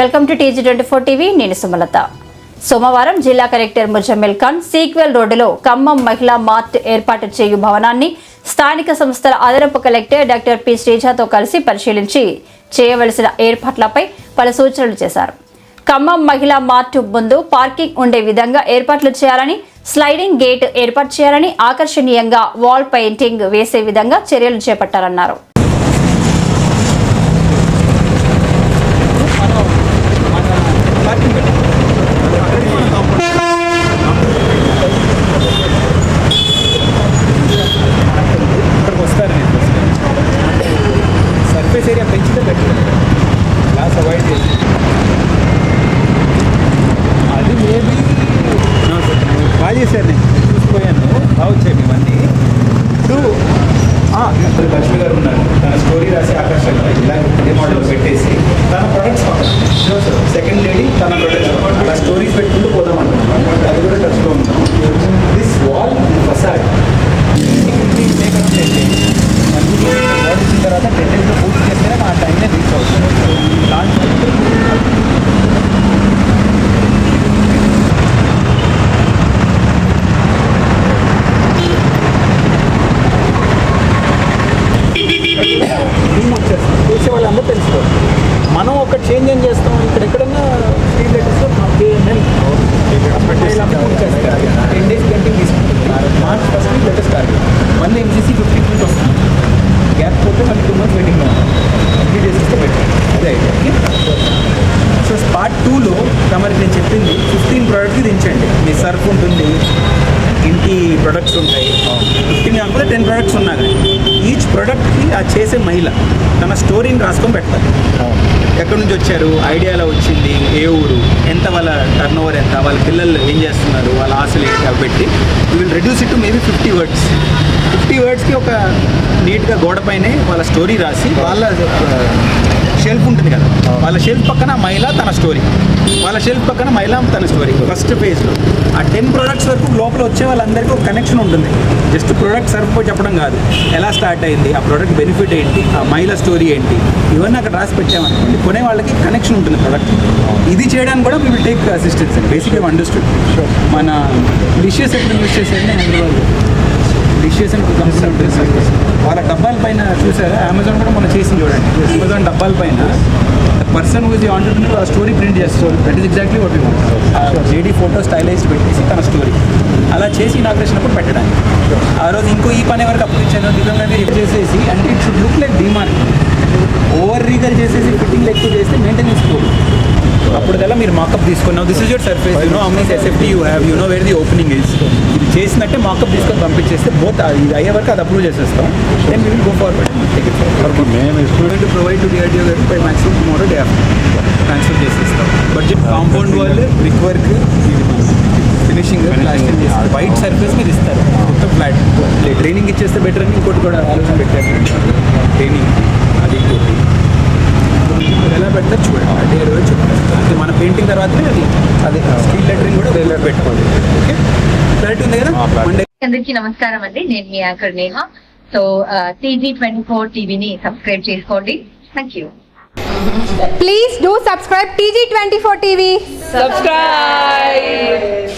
Welcome to TG twenty four TV. నేను సుమలత. సోమవారం జిల్లా కలెక్టర్ ముజమ్మిల్ ఖాన్ సీక్వెల్ రోడ్డులో ఖమ్మం మహిళా మార్ట్ ఏర్పాటు చేయు భవనాన్ని స్థానిక సంస్థల అదనపు కలెక్టర్ డాక్టర్ పి శ్రీజాతో కలిసి పరిశీలించి చేయవలసిన ఏర్పాట్లపై పలు సూచనలు చేశారు. ఖమ్మం మహిళా మార్ట్ ముందు పార్కింగ్ ఉండే విధంగా ఏర్పాట్లు చేయాలని స్లైడింగ్ గేట్ ఏర్పాటు చేయాలని ఆకర్షణీయంగా వాల్ పెయింటింగ్ వేసే విధంగా చర్యలు చేపట్టాలన్నారు ఇక్కడికి వస్తారు నేను సర్ఫేస్ ఏరియా పెంచితే బెటర్ గ్లాస్ అవాయిడ్ చేసి అది మేబీ బాగా చేశారు నేను చూసిపోయాను బాగా వచ్చాయి ఇవన్నీ ఇప్పుడు ఆ, ఇప్పుడు లక్ష్మి గారు ఉన్నారు తన స్టోరీ రాసి ఆకర్షణ ఇలా ఇదే మోడల్ పెట్టేసి తన ప్రొడక్ట్స్ సెకండ్ లేడీ తన ప్రొడక్ట్స్ అలా స్టోరీస్ పెట్టుకుంటూ పోదామంటున్నాను అది కూడా టచ్లో ఉన్నాం దిస్ వాల్ ఫసాడ్ వచ్చిన తర్వాత టెన్ డేస్లో పూర్తి చేస్తేనే మన టైంనే రీచ్ అవుతుంది లాంచ్ టీమ్ వచ్చేస్తుంది చేసే వాళ్ళందరూ తెలుసుకోవాలి మనం ఒక చేంజ్ ఏం చేస్తాం? ఇక్కడ ఎక్కడన్నా స్టీల్ లెటర్స్ టెన్ డేస్ కంటే తీసుకుంటున్నారు మార్చ్ ఫస్ట్ లెటర్స్ టార్గెట్ మళ్ళీ ఎంసీసీ ఫిఫ్టీ ఫీట్ వస్తుంది. గ్యాప్ పోతే మళ్ళీ two months waiting three days ఇస్తే బెటర్ అదే సో పార్ట్ టూలో తమరికి నేను చెప్పింది ఫిఫ్టీన్ ప్రోడక్ట్కి దించండి. మీ సర్ఫ్ ఉంటుంది ఇంటి ప్రొడక్ట్స్ ఉంటాయి. ఫిఫ్టీన్ కాకపోతే టెన్ ప్రొడక్ట్స్ ఉన్నారండి ప్రోడక్ట్కి ఆ చేసే మహిళ తన స్టోరీని రాసుకొని పెట్టాలి ఎక్కడి నుంచి వచ్చారు? ఐడియా ఎలా వచ్చింది? ఏ ఊరు? ఎంత వాళ్ళ టర్న్ ఓవర్ ఎంత? వాళ్ళ పిల్లలు ఏం చేస్తున్నారు? వాళ్ళ ఆశలు ఏంటి? అవి పెట్టి you will reduce it to maybe fifty words fifty వర్డ్స్కి ఒక నీట్గా గోడ పైనే వాళ్ళ స్టోరీ రాసి వాళ్ళ షెల్ఫ్ ఉంటుంది కదా. వాళ్ళ షెల్ఫ్ పక్కన మహిళ తన స్టోరీ వాళ్ళ షెల్ఫ్ పక్కన మహిళ తన స్టోరీ ఫస్ట్ పేజ్లో ఆ టెన్ ప్రొడక్ట్స్ వరకు లోపల వచ్చే వాళ్ళందరికీ ఒక కనెక్షన్ ఉంటుంది. జస్ట్ ప్రొడక్ట్ సర్ఫ్ చెప్పడం కాదు. ఎలా స్టార్ట్ అయింది? ఆ ప్రొడక్ట్ బెనిఫిట్ ఏంటి? ఆ మహిళ స్టోరీ ఏంటి? ఇవన్నీ అక్కడ రాసి పెట్టామనుకోండి కొనే వాళ్ళకి కనెక్షన్ ఉంటుంది ప్రొడక్ట్ ఇది చేయడానికి కూడా వీ విల్ టేక్ అసిస్టెన్స్ అండి. బేసిక్గా అండర్స్టూడ్ మన డిషెస్ ఎప్పుడు యూస్ చేసేది? హైదరాబాద్ డిషెస్ అండ్ కంపెనీ ఉంటుంది సార్ వాళ్ళ డబ్బాల పైన చూసారా? అమెజాన్ కూడా మనం చేసింది చూడండి. అమెజాన్ డబ్బాల పైన. పర్సన్ విజ్ ఆంటర్ప్రినర్ ఆ స్టోరీ ప్రింట్ చేస్తారు that is exactly what you JD photo stylize పెట్టేసి తన స్టోరీ అలా చేసి ఇనాగ్రేషన్ అప్పుడు పెట్టడానికి. ఆ రోజు ఇంకో ఈ పని వరకు అప్పుడు ఇచ్చాను. దిగంగా చేసేసి అంటే it should look like డిమార్క్ over regal చేసేసి ఫిట్టింగ్ ఎక్కువ చేస్తే మెయింటెనెన్స్ పోదు అప్పుడు కల్లా మీరు మాకప్ తీసుకున్నావు this is your surface you know అమ్నీ SFT you have you know where the opening is ఇది చేసినట్టే మాకప్ తీసుకొని పంపించేస్తే బోత్ ఇది అయ్యే వరకు అది అప్రూవ్ చేసేస్తాం. Then we will go forward take it forward మేము స్టూడెంట్ ప్రొవైడ్ టు డిఆర్డిఓ గారు by maximum tomorrow day after transfer చేసేస్తాం. బడ్జెట్ కాంపౌండ్ వాళ్ళు బ్రిక్ వర్క్ ఫినిషింగ్ ప్లాస్టింగ్ చేస్తారు. వైట్ సర్ఫేస్ మీరు ఇస్తారు. మొత్తం ఫ్లాట్ ట్రైనింగ్ ఇచ్చేస్తే బెటర్ అని ఇంకోటి కూడా ఆలోచన పెట్టారు. ట్రైనింగ్ అది ఇంకోటి మీరు ఎలా పెడతారు చూడండి అంటే ఇరవై చెప్తారు అది అది స్టీల్ లెటరింగ్ కూడా పెట్టుకోండి. ఓకే? ఉంది కదా? మండే అందరికీ నమస్కారం అండి. నేను మీ anchor Neha. So TG twenty four టీవీని సబ్స్క్రైబ్ చేసుకోండి. Thank you Please do subscribe TG24 TV. subscribe.